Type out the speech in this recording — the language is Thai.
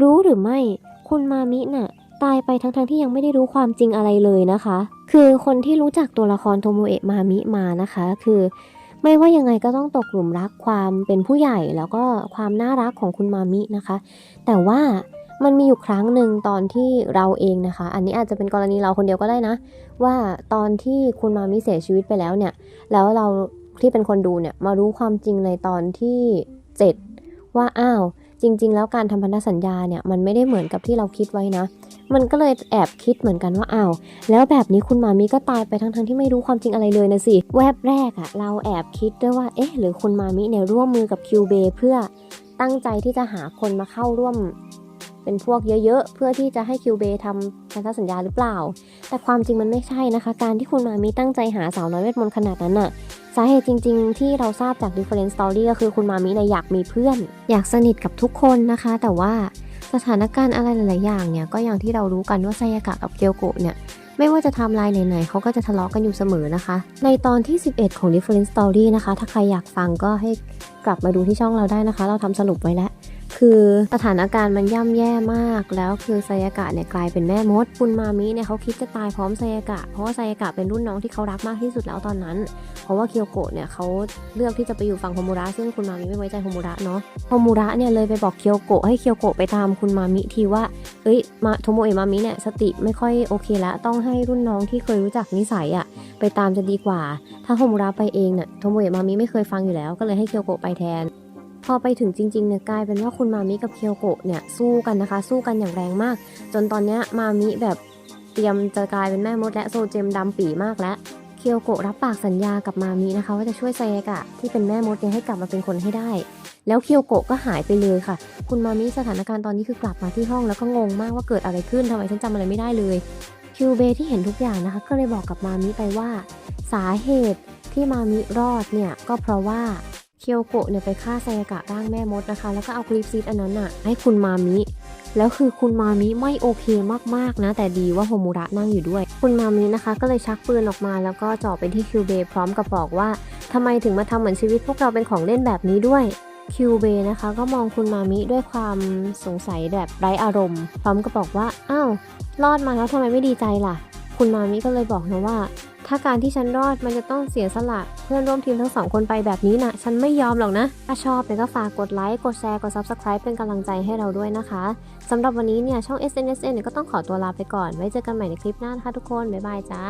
รู้หรือไม่ คุณมามิน่ะ ตายไปทั้งๆที่ยังไม่ได้รู้ความจริงอะไรเลยนะคะ คือคนที่รู้จักตัวละครโทโมเอะมามิมานะคะ คือ ไม่ว่ายังไงก็ต้องตกหลุมรักความเป็นผู้ใหญ่แล้วก็ความน่ารักของคุณมามินะคะ แต่ว่ามันมีอยู่ครั้งหนึ่งตอนที่เราเองนะคะ อันนี้อาจจะเป็นกรณีเราคนเดียวก็ได้นะ ว่าตอนที่คุณมามิเสียชีวิตไปแล้วเนี่ย แล้วเราที่เป็นคนดูเนี่ยมารู้ความจริงในตอนที่เจ็ดว่าอ้าว จริง ๆ แล้วการทำพันธสัญญาเนี่ยมันไม่ได้เหมือนกับที่เราคิดไว้นะ มันก็เลยแอบคิดเหมือนกันว่าอ้าวแล้วแบบนี้คุณมามิก็ตายไปทั้งๆที่ไม่รู้ความจริงอะไรเลยนะสิแวบแรกอะเราแอบคิดด้วยว่าเอ๊ะหรือคุณมามิเนี่ยร่วมมือกับคิวเบเพื่อตั้งใจที่จะหาคนมาเข้าร่วมเป็นพวกเยอะๆ เพื่อที่จะให้คิวเบทำพันธสัญญาหรือเปล่า แต่ความจริงมันไม่ใช่นะคะ การที่คุณมามิตั้งใจหาสาวน้อยเวทมนต์ขนาดนั้นน่ะ สาเหตุจริง ๆ ที่เราทราบจาก different story ก็คือคุณมามิเนี่ยอยากมีเพื่อน อยากสนิทกับทุกคนนะคะ แต่ว่าสถานการณ์อะไรหลาย ๆ อย่างเนี่ยก็อย่างที่เรารู้กันว่าไซยากะกับเกียวโกะเนี่ยไม่ว่าจะทำลายไหน ๆ เขาก็จะทะเลาะกันอยู่เสมอนะคะ ในตอนที่ 11 ของ different story นะคะ ถ้าใครอยากฟังก็ให้กลับมาดูที่ช่องเราได้นะคะ เราทำสรุปไว้แล้ว คือสถานการณ์มันย่ำแย่มาก แล้วคือไซยากะเนี่ยกลายเป็นแม่มด คุณมามิเนี่ยเขาคิดจะตายพร้อมไซยากะ เพราะว่าไซยากะเป็นรุ่นน้องที่เขารักมากที่สุดแล้วตอนนั้น เพราะว่าเคียวโกะเนี่ยเขาเลือกที่จะไปอยู่ฝั่งโฮมูระ ซึ่งคุณมามิไม่ไว้ใจโฮมูระเนาะ โฮมูระเนี่ยเลยไปบอกเคียวโกะให้เคียวโกะไปตามคุณมามิทีว่า เอ้ย มาโทโมเอะมามิเนี่ยสติไม่ค่อยโอเคแล้วต้องให้รุ่นน้องที่เคยรู้จักนิสัยอะไปตามจะดีกว่า ถ้าโฮมูระไปเองเนี่ยโทโมเอะมามิไม่เคยฟังอยู่แล้ว ก็เลยให้เคียวโกะไปแทน พอไปถึงจริงๆเนี่ยกลายเป็นว่าคุณมามิกับเคียวโกะเนี่ยสู้กันนะคะ สู้กันอย่างแรงมาก จนตอนนี้มามิแบบเตรียมจะกลายเป็นแม่มดและโซเจมดำปีมากแล้วเคียวโกะรับปากสัญญากับมามินะคะ ว่าจะช่วยไซยากะที่เป็นแม่มดเนี่ยให้กลับมาเป็นคนให้ได้ แล้วเคียวโกะก็หายไปเลยค่ะ คุณมามิสถานการณ์ตอนนี้คือกลับมาที่ห้องแล้วก็งงมากว่าเกิดอะไรขึ้นทำไมฉันจำอะไรไม่ได้เลยคิวเบที่เห็นทุกอย่างนะคะก็เลยบอกกับมามิไปว่า สาเหตุที่มามิรอดเนี่ยก็เพราะว่า เคียวโกะเนี่ยไปฆ่าไซยากะร่างแม่มดนะคะ แล้วก็เอากรีฟซีดอันนั้นน่ะให้คุณมามิ แล้วคือคุณมามิไม่โอเคมากๆนะ แต่ดีว่าโฮมูระนั่งอยู่ด้วย คุณมามินะคะ ก็เลยชักปืนออกมา แล้วก็จ่อไปที่คิวเบพร้อมกับบอกว่าทำไมถึงมาทำเหมือนชีวิตพวกเราเป็นของเล่นแบบนี้ด้วยคิวเบนะคะก็มองคุณมามิด้วยความสงสัยแบบไร้อารมณ์ พร้อมกับบอกว่า อ้าว รอดมาแล้วทำไมไม่ดีใจล่ะ คุณมามิก็เลยบอกนะว่า ถ้าการที่ฉันรอดมันจะต้องเสียสละเพื่อนร่วมทีมทั้งสองคนไปแบบนี้นะฉันไม่ยอมหรอกนะ ถ้าชอบเนี่ยก็ฝากกดไลค์ กดแชร์ กด Subscribe เป็นกำลังใจให้เราด้วยนะคะสำหรับวันนี้เนี่ยช่อง SNSN เนี่ยก็ต้องขอตัวลาไปก่อน ไว้เจอกันใหม่ในคลิปหน้านะคะทุกคน บ๊ายบายจ้า